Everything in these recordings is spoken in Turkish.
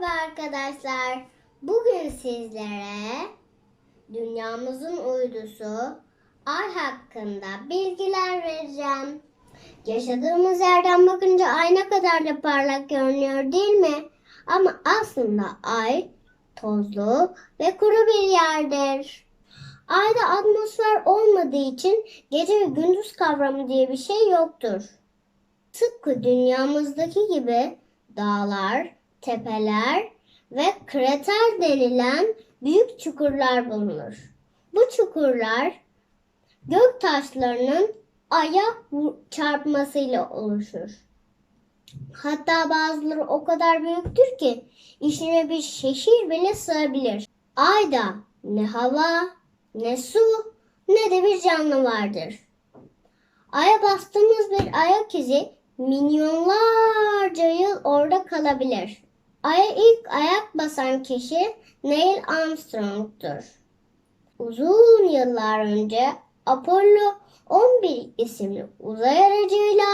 Merhaba arkadaşlar. Bugün sizlere dünyamızın uydusu Ay hakkında bilgiler vereceğim. Yaşadığımız yerden bakınca ay ne kadar da parlak görünüyor değil mi? Ama aslında ay tozlu ve kuru bir yerdir. Ayda atmosfer olmadığı için gece ve gündüz kavramı diye bir şey yoktur. Tıpkı dünyamızdaki gibi dağlar, tepeler ve krater denilen büyük çukurlar bulunur. Bu çukurlar gök taşlarının aya çarpmasıyla oluşur. Hatta bazıları o kadar büyüktür ki içine bir şehir bile sığabilir. Ayda ne hava, ne su, ne de bir canlı vardır. Aya bastığımız bir ayak izi milyonlarca yıl orada kalabilir. Aya ilk ayak basan kişi Neil Armstrong'tur. Uzun yıllar önce Apollo 11 isimli uzay aracıyla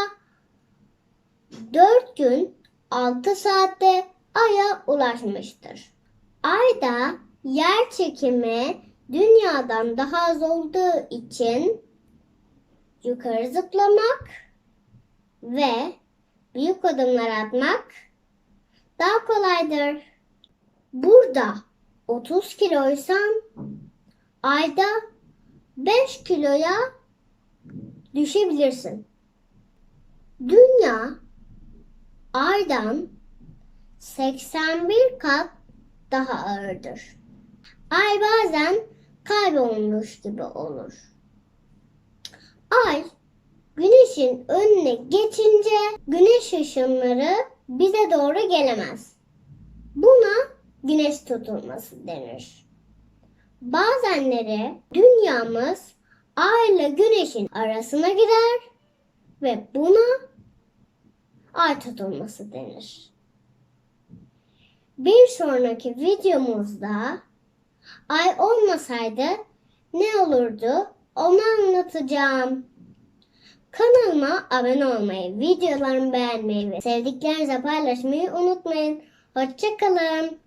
4 gün 6 saatte Ay'a ulaşmıştır. Ayda yer çekimi dünyadan daha az olduğu için yukarı zıplamak ve büyük adımlar atmak daha kolaydır. Burada 30 kiloysan ayda 5 kiloya düşebilirsin. Dünya aydan 81 kat daha ağırdır. Ay bazen kaybolmuş gibi olur. Ay güneşin önüne geçince güneş ışınları bize doğru gelemez. Buna güneş tutulması denir. Bazenleri dünyamız ay ile güneşin arasına girer ve buna ay tutulması denir. Bir sonraki videomuzda ay olmasaydı ne olurdu onu anlatacağım. Kanalıma abone olmayı, videolarımı beğenmeyi ve sevdiklerinize paylaşmayı unutmayın. Hoşçakalın.